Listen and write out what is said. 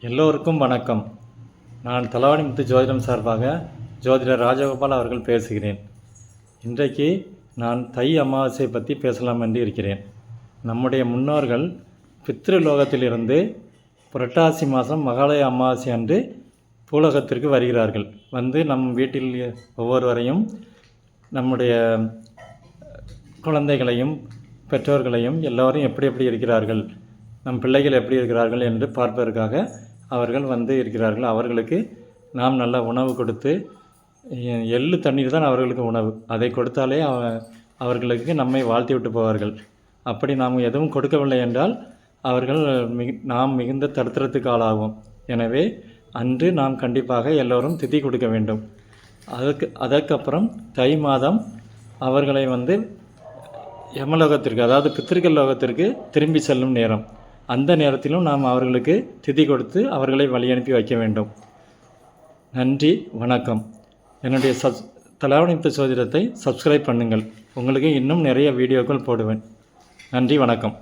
எல்லோருக்கும் வணக்கம். நான் தலவாணி முத்து ஜோதிடம் சார்பாக ஜோதிடர் ராஜகோபால் அவர்கள் பேசுகிறேன். இன்றைக்கு நான் தை அமாவாசை பற்றி பேசலாம் என்று இருக்கிறேன். நம்முடைய முன்னோர்கள் பித்ருலோகத்திலிருந்து புரட்டாசி மாதம் மகாலய அமாவாசை அன்று பூலோகத்திற்கு வருகிறார்கள். வந்து நம் வீட்டில் ஒவ்வொருவரையும் நம்முடைய குழந்தைகளையும் பெற்றோர்களையும் எல்லோரும் எப்படி எப்படி இருக்கிறார்கள்? நம் பிள்ளைகள் எப்படி இருக்கிறார்கள் என்று பார்ப்பதற்காக அவர்கள் வந்து இருக்கிறார்கள். அவர்களுக்கு நாம் நல்ல உணவு கொடுத்து எ- எள்ளு தண்ணீர் தான் அவர்களுக்கு உணவு. அதை கொடுத்தாலே அவ அவர்களுக்கு நம்மை வாழ்த்தி விட்டு போவார்கள். அப்படி நாம் எதுவும் கொடுக்கவில்லை என்றால் அவர்கள் மிகு நாம் மிகுந்த தடுத்தரத்துக்கு ஆளாகும் எனவே அன்று நாம் கண்டிப்பாக எல்லோரும் திதி கொடுக்க வேண்டும். அதுக்கு அதற்கப்புறம் தை மாதம் அவர்களை வந்து யமலோகத்திற்கு அதாவது பித்திருக்கல் லோகத்திற்கு திரும்பி செல்லும் நேரம். அந்த நேரத்திலும் நாம் அவர்களுக்கு திதி கொடுத்து அவர்களை வழி அனுப்பி வைக்க வேண்டும். நன்றி வணக்கம். என்னுடைய சப் தலாவணித்த சோதிடத்தை சப்ஸ்கிரைப் பண்ணுங்கள். உங்களுக்கு இன்னும் நிறைய வீடியோக்கள் போடுவேன். நன்றி வணக்கம்.